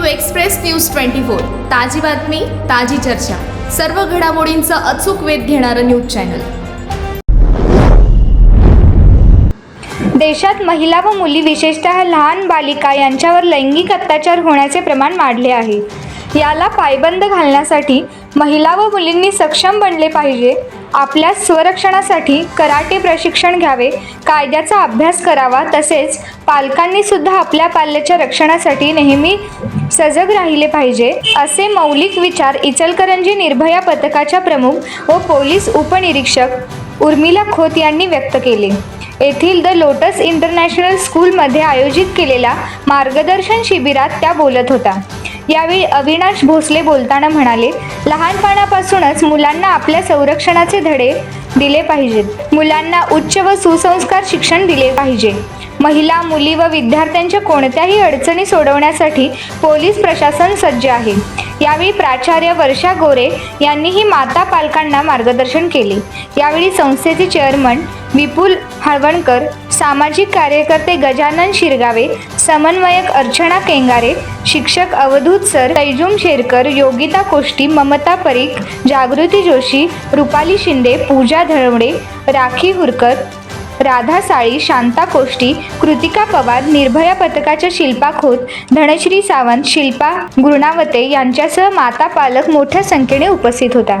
Express news twenty four. ताजी बातमी ताजी चर्चा. सर्व घडामोडींचा अचूक वेध घेणारं न्यूज चॅनल. देशात महिला व मुली विशेषतः लहान बालिका यांच्यावर लैंगिक अत्याचार होण्याचे प्रमाण वाढले आहे. याला पायबंद घालण्यासाठी महिला व मुलींनी सक्षम बनले पाहिजे. आपल्या स्वरक्षणासाठी कराटे प्रशिक्षण घ्यावे कायद्याचा अभ्यास करावा तसेच पालकांनी सुद्धा आपल्या पाल्याच्या रक्षणासाठी नेहमी सजग राहिले पाहिजे असे मौलिक विचार इचलकरंजी निर्भया पथकाच्या प्रमुख व पोलीस उपनिरीक्षक उर्मिला खोत यांनी व्यक्त केले. येथील द लोटस इंटरनॅशनल स्कूलमध्ये आयोजित केलेल्या मार्गदर्शन शिबिरात त्या बोलत होत्या यावेळी अविनाश भोसले बोलताना म्हणाले लहानपणापासूनच मुलांना आपल्या संरक्षणाचे धडे दिले पाहिजेत. मुलांना उच्च व सुसंस्कार शिक्षण दिले पाहिजे. महिला मुली व विद्यार्थ्यांच्या कोणत्याही अडचणी सोडवण्यासाठी पोलीस प्रशासन सज्ज आहे. यावेळी प्राचार्य वर्षा गोरे यांनीही माता पालकांना मार्गदर्शन केले. यावेळी संस्थेचे चेअरमन विपुल हळवणकर सामाजिक कार्यकर्ते गजानन शिरगावे समन्वयक अर्चना केंगारे शिक्षक अवधूत सर तैजुम शेरकर योगिता कोष्टी ममता परीख जागृती जोशी रुपाली शिंदे पूजा धळवडे राखी हुरकर राधा साळी शांता कोष्टी कृतिका पवार निर्भया पथकाच्या शिल्पा खोत धनश्री सावंत शिल्पा गृणावते यांच्यासह माता पालक मोठ्या संख्येने उपस्थित होता.